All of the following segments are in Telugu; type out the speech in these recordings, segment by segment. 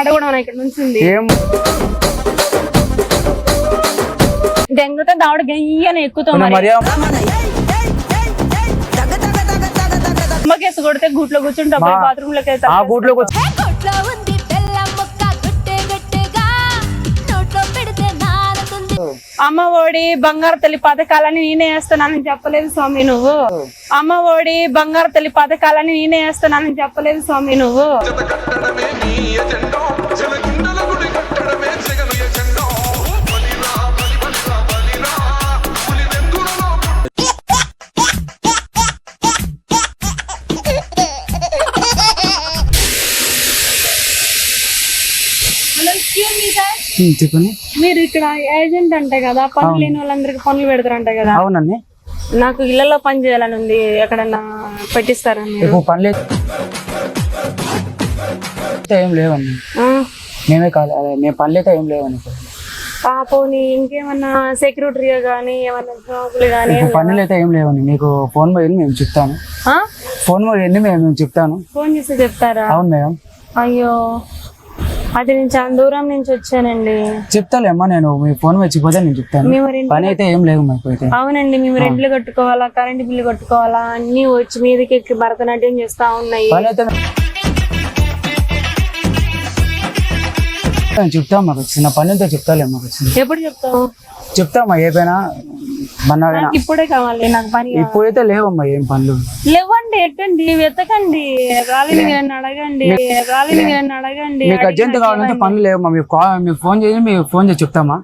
మడ కూడా ఇక్కడ నుంచి ఏం? దెంగతో దావడ గయ్యని ఎక్కుతాం అమ్మకేసి కొడితే గూట్లో కూర్చుంటాం బాత్రూమ్లోకి ఆ గూట్లోకి అమ్మ ఒడి బంగారు తల్లి పథకాలని నేనే వేస్తున్నానని చెప్పలేదు స్వామి నువ్వు. అమ్మ ఒడి బంగారు తల్లి పథకాలని నేనే వేస్తున్నానని చెప్పలేదు స్వామి నువ్వు. చెప్పండి. మీరు ఇక్కడ ఏజెంట్ అంటే కదా పనులు లేని వాళ్ళందరికి పనులు పెడతారంట కదా. అవునండి. నాకు ఇళ్ళలో పని చేయాలని ఉంది ఎక్కడన్నా పెట్టిస్తారా ఇప్పుడు పని లేదు. ఏం లేవండి. మేమే కాదు అదే మేము పని లేక ఏం లేవండి పాపోని ఇంకేమన్నా సెక్యూరిటీ గానీ ఏమన్నా జాబులు ఇప్పుడు పనులు అయితే ఏం లేవండి. మీకు ఫోన్ పోయింది మేము చెప్తాను? ఫోన్ మేము మేము చెప్తాను. ఫోన్ చేసి చెప్తారా? అవును మేడం. అయ్యో. అది నేను చాలా దూరం నుంచి వచ్చానండి. చెప్తాలేమ్మా నేను మీ ఫోన్ వచ్చిపోతే నేను చెప్తాను. పని అయితే ఏం లేదు మాకు అయితే. అవునండి మేము రెంట్లు కట్టుకోవాలా కరెంట్ బిల్లు కట్టుకోవాలా అన్ని వచ్చి మీదకి ఎక్కి భరతనాట్యం చేస్తా ఉన్నాయి. పని అయితే చెప్తాం మాకు చిన్న పని అయితే చెప్తాలే మాకు వచ్చింది ఎప్పుడు చెప్తావు? చెప్తామా ఏ పైన మన నాకు ఇప్పుడే కావాలి నాకు పని కావాలి. ఇప్పుడైతే లేవమ్మా ఏం పనులు? లేవండి ఎట్టండి వెతకండి రాలిని అడగండి రాలిని గారిని అడగండి మీకు అర్జెంట్ కావాలంటే పనులు లేవమ్మా మీకు మీకు ఫోన్ చేసి మీకు ఫోన్ చేసి చెప్తామా?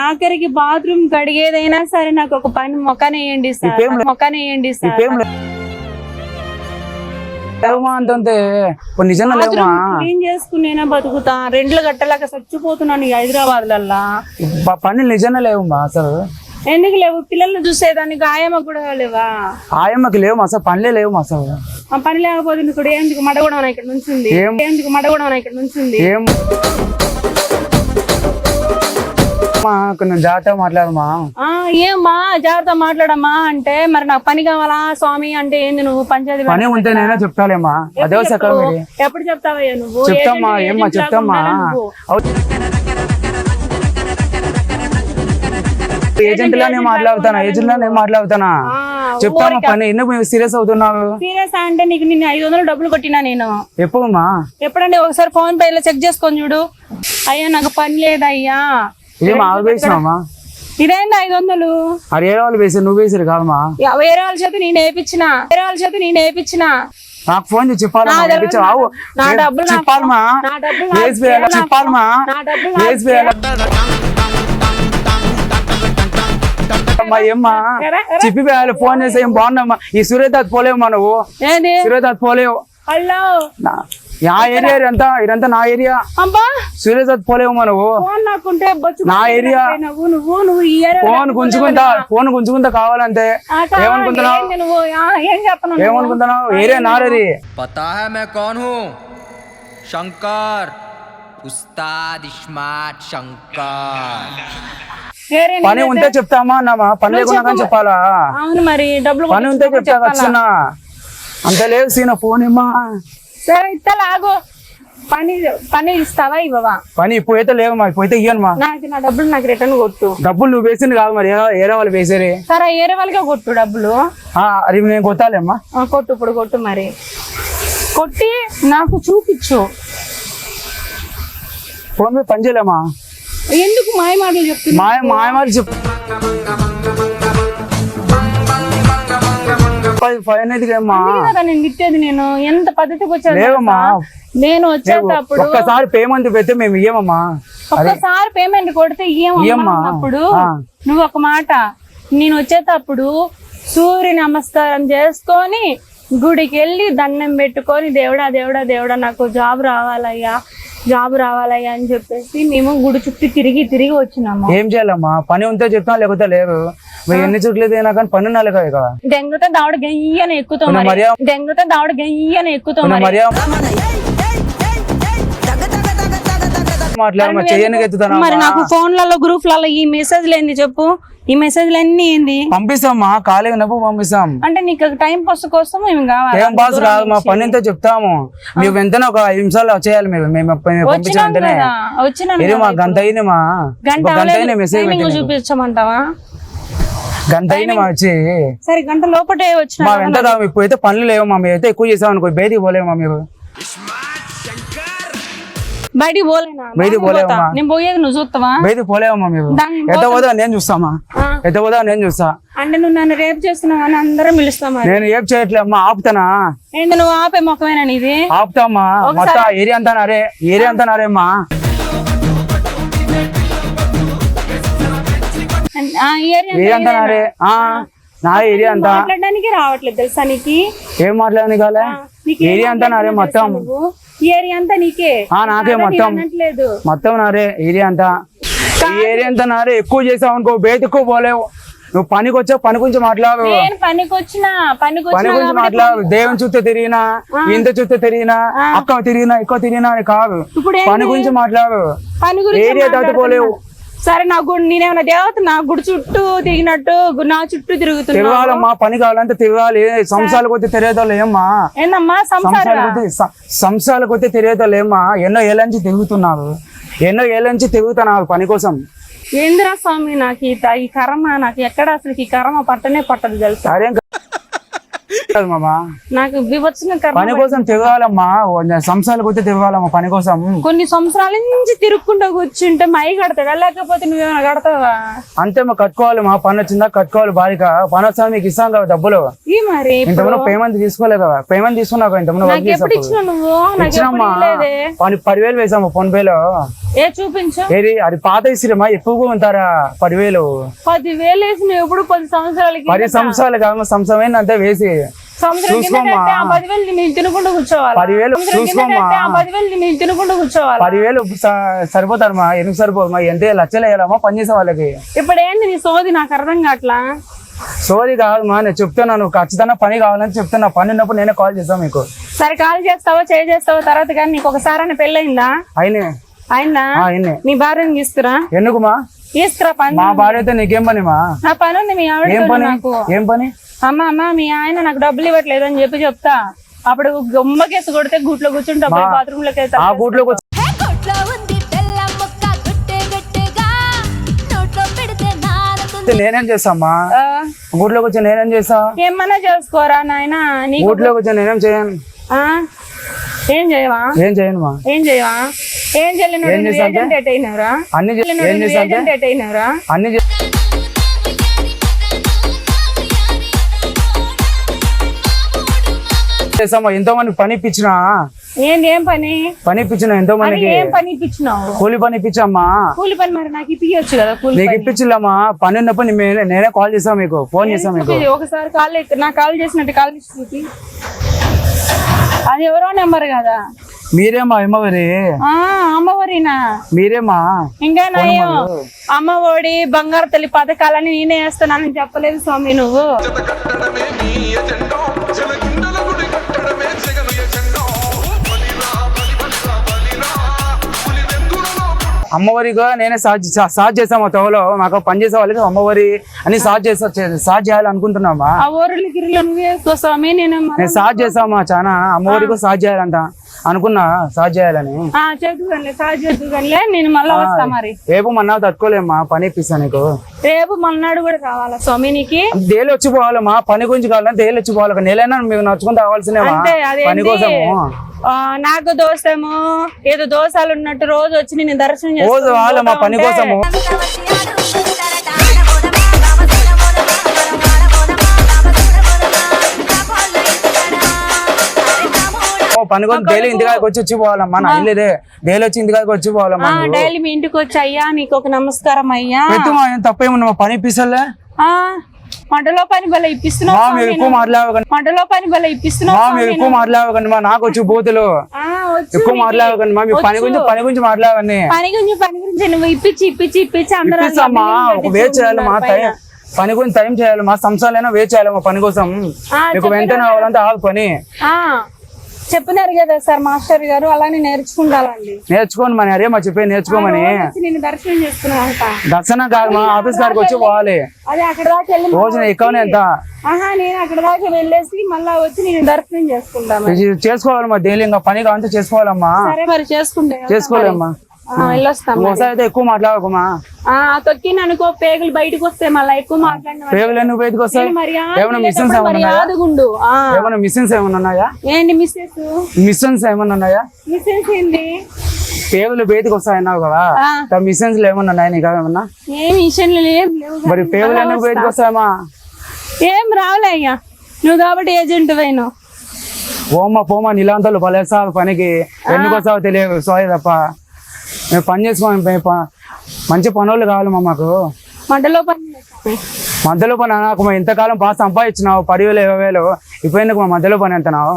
ఆఖరికి బాత్రూమ్ కడిగేదైనా సరే నాకు ఒక పని మొక్కనేయండి సార్ మొక్కనేయండి సార్. నిజంగా లేవమ్మా. క్లీన్ చేసుకునేనా బతుకుతా? రెండ్లు గట్టలేక చచ్చిపోతున్నాను హైదరాబాద్ లల్లా ప- పనులు నిజంగా లేవమ్మా అసలు. ఎందుకు లేవు? పిల్లల్ని చూసేదానికి ఆయమ్మ కూడా లేవా? ఆయమ్మకి లేవు అసలు పనులే లేవు అసలు ఆ పని లేకపోతే ఇక్కడ ఎందుకు మడగడం ఇక్కడ నుంచి ఉంది? ఎందుకు మడగడం ఇక్కడ నుంచి ఉంది ఏం కొంచెం జాగ్రత్తగా మాట్లాడమా ఆ ఏమ్మా జాగ్రత్త మాట్లాడమ్మా అంటే మరి నాకు పని కావాలా స్వామి అంటే ఏంది నువ్వు? పంచాయతీ పని ఉంటే నేనే చెప్తాలేమ్మా. అదే సకల ఎప్పుడు ఎప్పుడు చెప్తావయ్యా నువ్వు? చెప్తామ్మా ఏజెంట్- ఏమ్మా లాగా చెప్తామ్మా. ఉండాలా నువ్వు? ఏజెంట్ లానే మాట్లాడుతానా ఏజెంట్ లానే మాట్లాడుతానా ఆ, చెప్తామా? పని ఎందుకు సీరియస్ అవుతున్నావు? సీరియస్ అంటే నీకు నిన్ను ఐదు వందలు డబ్బులు కొట్టినా నేను. ఎప్పుడమ్మా? ఎప్పుడంటే ఒకసారి ఫోన్ పే చెక్ చేసుకొని చూడు. అయ్యా నాకు పని లేదయ్యా. ఏం ఆవేసినామా ఇదేంటి ఐదు వందలు? అది ఏ వాళ్ళు వేసారు? నువ్వు వేసారు కాదమ్మా. వేరే వాళ్ళ చేత నేను వేయించిన వేరే వాళ్ళ చేత నేను వేయించిన నాకు ఫోన్ చెప్పాలమ్మా. చెప్పాలమ్మా. చెప్పాలమ్మా. అమ్మా ఏమ్మా? చెప్పి ఫోన్ చేసి ఏం బాగున్నామ్మా ఈ సూర్యదాత్ పోలేవమ్మా నువ్వు. సూర్యదాత్ పోలేవు. హలో. నా ఏరియా ఇదంతా ఇదంతా నా ఏరియా. సూర్యజ్ పోలేవమ్మా నువ్వు. నా ఏరియా. ఫోన్ గుంజుకుంటా ఫోన్ గుంజుకుంటా కావాలంటే. ఏమనుకుంటున్నావు? ఏమనుకుంటున్నావు? ఏరియా నారది. పతా శంకర్ పని ఉంటే చెప్తామా అన్నమా పని లేకుండా చెప్పాలా? మరి డబ్బులు పని ఉంటే చెప్తా అంత లేదు సీన ఫోన్ ఇమ్మా. సరే ఇత్తలాగు పని పని ఇస్తావా ఇవ్వవా? పని పోయితే లేవు మా పోయితే ఇయ్యనుమా నాకు నా డబ్బులు నాకు రిటర్న్ కొట్టు. డబ్బులు నువ్వు వేసింది కాదు మరి ఏరే వాళ్ళు వేసేరే సరే ఏరే వాళ్ళకే కొట్టు డబ్బులు. అది నేను కొట్టాలేమ్మా. కొట్టు ఇప్పుడు కొట్టు మరి. కొట్టి నాకు చూపించు. ఫోన్ మీద పని చేయలేమా? ఎందుకు మాయ మాటలు చెప్తున్నా మాయ ఫైవ్ అనేది ఏమ్మా కదా నేను తిట్టేది నేను. ఎంత పద్ధతికి లేవమ్మా. నేను వచ్చేటప్పుడు ఒక్కసారి పేమెంట్ పెడితే మేము ఇయ్యమమ్మా. ఒక్కసారి పేమెంట్ కొడితే ఇయ్యమ్మా. ఏమన్నప్పుడు ఆ. నువ్వు ఒక మాట. నేను వచ్చేటప్పుడు సూర్య నమస్కారం చేసుకొని గుడికి వెళ్ళి దండం పెట్టుకొని దేవుడా దేవుడా దేవుడా నాకు జాబ్ రావాలయ్యా. జాబ్ రావాలయ్యా అని చెప్పేసి మేము గుడి చుట్టూ తిరిగి తిరిగి వచ్చినాము. ఏం చేయాలమ్మా? పని ఉంటే చెప్తాం లేకపోతే లేదు మీరు ఎన్ని చుట్లు అయినా కానీ పని ఉండాలి కదా ఇక. దెంగతో దావడ గయ్యని ఎక్కుతాం మరి. దెంగతో దావడ గయ్యని ఎక్కుతాం మరి. మర్యాద మరి నాకు ఫోన్లలో గ్రూప్లలో ఈ మెసేజ్లు ఏంది చెప్పు? ఈ మెసేజ్లు అన్ని ఏంది? పంపిస్తామా? ఖాళీగా నవ్వు పంపిస్తాం. అంటే నీకు టైం పాస్ కోసం మేము కావాలి? ఏం బాస్ కాదు మా పని ఎంతో చెప్తాము. మేము వెంటనే ఒక ఐదు నిమిషాలు వచ్చేయాలి మేము మేము పంపించిన వచ్చినాం వెంటనే. మా గంట అయింది మా గంట అయిన మెసేజ్ చూపించమంటావా? గంట అయింది మా వచ్చి. సరే గంట లోపటే వచ్చిన మా వెంట రా, ఇప్పుడు అయితే పనులు లేవు మా మేము అయితే ఎక్కువ చేసాం అనుకో బయటికి పోలేము మా మీరు బయటికి పోలేనా? బయటికి. పోలేమమ్మా. నేను పోయేది నువ్వు చూస్తావా? బయటికి ఎంత పోదా నేను చూస్తామా. ఎంత పోదా నేను చూస్తా. అంటే నువ్వు నన్ను రేపు చేస్తున్నావు అని అందరం పిలుస్తాం మరి. నేను ఏం చేయట్లే అమ్మా ఆపుతానా? ఏంటి నువ్వు ఆపే మొక్కమేనా నీది? ఆపుతామ్మా. మొత్తం ఏరియా అంతా నారే ఏరియా అంతా నారే అమ్మా ఆ ఏరియా అంతా నారే ఆ. నా ఏరియా అంతా మాట్లాడడానికి రావట్లేదు తెలుసా నీకు? ఏం మాట్లాడని కాలే? ఏరియా అంతా నారే మొత్తం. ఏరియా అంతా నీకే. నాకే మొత్తం. మొత్తం నారే ఏరియా అంతా. ఈ ఏరియా అంతా నారే ఎక్కువ చేసావు అనుకో బయట ఎక్కువ పోలేవు. నువ్వు పనికి వచ్చావు పని గురించి మాట్లాడు. పని గురించి మాట్లాడు. దేవుని చుట్టూ తిరిగినా ఇంత చుట్టూ తిరిగినా అక్క తిరిగినా ఎక్కువ తిరిగినా అని కాదు? పని గురించి మాట్లాడు. ఏరియా దాటిపోలేవు సరే నా గుడి నేనేమన్నా దేవత నా గుడి చుట్టూ తిరిగినట్టు నా చుట్టూ తిరుగుతున్నా తిరగాలమ్మా పని కావాలంటే తిరగాలి సంవత్సరాల కొద్ది తిరిగేదాళ్ళు ఏమ్మా? ఏందమ్మా సంసారం? సంవత్సరాల కొద్ది స- సంవత్సరాల కొద్ది తిరిగేదాళ్ళు ఏమ్మా? ఎన్నో ఏళ్ళ నుంచి తిరుగుతున్నారు ఎన్నో ఏళ్ళ నుంచి తిరుగుతున్నారు పని కోసం. ఏందిరా స్వామి నాకు ఈ కర్మ నాకు ఎక్కడ అసలు ఈ కర్మ పట్టనే పట్టదు తెలుసా? నాకు పని కోసం తిరగాలమ్మా. ఓ సంవత్సరాల కొద్ది తిరగాలమ్మా పని కోసం. కొన్ని సంవత్సరాల నుంచి తిరుక్కుంటూ కూర్చుంటే మై కడతాడా లేకపోతే నువ్వేమైనా కడతావా? అంతే మా కట్టుకోవాలి మా. పని వచ్చిందా? కట్టుకోవాలి బాలిక పని వచ్చా మీకు ఇస్తాం కదా డబ్బులు. ఈ మరి ఇంతకుముందు పేమెంట్ తీసుకోలే కదా. పేమెంట్ తీసుకున్నావు ఇంతకుముందు ఎప్పుడు నువ్వు? ఇచ్చినమ్మా. పదివేలు వేసాము ఫోన్ పేలో ఏ చూపించు. ఏది? అది పాత ఇసిరమా? ఎక్కువగా ఉంటారా పదివేలు? పదివేలు వేసి నువ్వు ఎప్పుడు పది సంవత్సరాలకి పది సంవత్సరాలు కాదు సంవత్సరం అంతే వేసి. కింద పదివేలు పదివేలు సరిపోతారమ్మా ఎందుకు సరిపోదమ్మా? ఎంత లక్షలు వేయాలమ్మా పని చేసే వాళ్ళకి. ఇప్పుడు ఏంది నీ సోది? నాకు అర్థం కావట్లా? సోది కాదమ్మా నేను చెప్తున్నాను ఖచ్చితంగా పని కావాలని చెప్తున్నా. పని ఉన్నప్పుడు నేనే కాల్ చేస్తాను మీకు. సరే కాల్ చేస్తావో చేస్తావో? తర్వాత కానీ నీకు ఒకసారి పెళ్ళయిందా? అయినే. అయిందా? అయినే. నీ భార్యని తీసుకురా. ఎందుకుమా తీసుకురా పని మా భార్య అయితే నీకేం పని మా నా పని ఉంది మీ ఏం ఆవిడ పని? నాకు. ఏం పని? అమ్మ అమ్మ మీ ఆయన నాకు డబ్బులు ఇవ్వట్లేదు అని చెప్పి చెప్తా. అప్పుడు గొమ్మకేసి కొడితే గుట్లో కూర్చుంటా బాత్రూమ్లోకి వెళ్తా ఆ నేనేం చేస్తామ్మా ఆ, గూట్లోకి వచ్చి నేనేం చేస్తా ఏమన్నా చేసుకోరా నాయన? నీకు గూట్లోకి వచ్చి నేనేం చేయను. ఆ? ఏం చేయవా? ఏం చేయను మా ఏం చేయవా? ఏం చేయలేను అన్ని అన్ని చేస్తామా ఎంతో మంది పని ఇప్పించిన ఏం పని? పని ఇప్పించిన ఎంతో మందికి ఏం పని ఇప్పించినావు కూలి పని ఇప్పించమ్మా. కూలి పని మరి నాకు ఇప్పించచ్చు కదా కూలి నీకు పని? ఇప్పించిల్లమ్మా పని ఉన్నప్పుడు నేనే- కాల్ చేస్తాను మీకు ఫోన్ చేస్తాను మీకు. ఒకసారి కాల్ నా కాల్ చేసినట్టు కాల్ చేసి అది ఎవరో నెంబర్ కదా. మీరేమా అమ్మవారి? ఆ అమ్మవారినా? మీరేమా? ఇంకా నయం. అమ్మ ఒడి బంగారు తల్లి పథకాలని నేనే వేస్తున్నానని చెప్పలేదు స్వామి నువ్వు. అమ్మవారిగా నేనే సాజ్ సాజ్ చేస్తాం మా తోలో మాకు పని చేసే వాళ్ళకి అమ్మవారి అని చేస్తా చే- సాజ్ చేయాలనుకుంటున్నామా నేను సాజ్ చేస్తామా చాలా అమ్మవారికి సాజ్ చేయాలంట. అనుకున్నా సాజ్ చేయాలని. నేను మళ్ళా వస్తా మరి. రేపు మన్నా తట్టుకోలేమ్మా పని ఇప్పిస్తా నీకు. రేపు మన్నాడు కూడా కావాలా స్వామి నీకు? దేలు వచ్చిపోవాలమ్మా పని గురించి కావాలంటే దేలు వచ్చిపోవాలి ఒక నెలైనా మీకు నడుచుకుంటూ రావాల్సినేమా పని కోసము. ఆ, నాకు దోస్తేమో ఏదో దోసాలు ఉన్నట్టు రోజు వచ్చి నేను దర్శనం పోతా పని కోసము. ఓ పని కోసం డైలీ ఇంటికాడికి వచ్చి వచ్చి పోవాలమ్మా నా ఇల్లేదే డైలీ వచ్చి ఇంటికాడికి వచ్చి పోవాలమ్మా డైలీ మీ ఇంటికి వచ్చి అయ్యా నీకు ఒక నమస్కారం అయ్యా. పెట్టుమా ఏం తప్పేమన్నా పని ఇప్పిస్తలే. మంటలో పని భలే ఇప్పిస్తున్నావు ఎక్కువ. మాట్లాడకండి మంటలో పని భలే ఇప్పిస్తున్నావు ఎక్కువ. మాట్లాడకండి మా నాకు వచ్చి బూతులు ఎక్కువ. మాట్లాడకండి మా మీ పని గురించి. పని గురించి పని గురించి పని గురించి నువ్వు ఇప్పించి ఇప్పించి ఇప్పించి అందరూ ఒక వే చేయాలి మా పైన. గురించి టైం చేయాలి మా సంవత్సరాలైనా వే చేయాలి మా పని కోసం. మీకు వెంటనే అవ్వాలంటే ఆగు పని చెప్పినారు కదా సార్ మాస్టర్ గారు అలానే నేర్చుకుంటానండి నేర్చుకోని మరి అరే మా చెప్పే నేర్చుకోమని. నేను దర్శనం చేసుకున్నాను దర్శనం కాదు మా ఆఫీస్ కాడికి వచ్చి పోవాలి. అదే అక్కడ దాకా వెళ్ళి రోజున ఎక్కువనే ఎంత ఆహా నేను అక్కడ దాకా వెళ్ళేసి మళ్ళా వచ్చి నేను దర్శనం చేసుకుంటాను. చేసుకోవాలమ్మా డైలీ ఇంకా పని కావాలంటే చేసుకోవాలమ్మా. సరే మరి చేసుకుంటే చేసుకోలేమ్మా. వెళ్ళొస్తాం. ఒకసారి అయితే ఎక్కువ మాట్లాడకమ్మా తొక్కిన అనుకో పేగులు బయటకు వస్తే మళ్ళీ. ఎక్కువ మాట్లాడిన పేగులు ఎందుకు బయటకు వస్తాయి? ఏమైనా మిషన్స్ ఆ, ఏమైనా మిషన్స్ ఏమైనా ఉన్నాయా? ఏంటి మిస్సెస్ మిషన్స్ ఏమైనా ఉన్నాయా? మిస్సెస్ ఏంటి పేగులు బయటకు వస్తాయన్నావు కదా. మిషన్స్ ఏమైనా ఉన్నాయా నీకు ఏమన్నా ఏం మిషన్లు లేవు మరి పేగులు ఎందుకు బయటకు వస్తా. వస్తాయమ్మా. ఏం రావులే అయ్యా నువ్వు కాబట్టి ఏజెంట్ పోయినావు. పోమ్మా పోమా నీలాంతలు పలేస్తావు పనికి. ఎందుకు వస్తావో తెలియదు సారీ తప్ప. మేము పని ప- మంచి పనులు కావాలమ్మా మాకు మంటలో పని. మధ్యలో పని నాకు ఇంతకాలం బాగా సంపాదించినావు పదివేలు ఇరవై వేలు ఇప్పుడు ఎందుకు మా మధ్యలో పని అంటున్నావు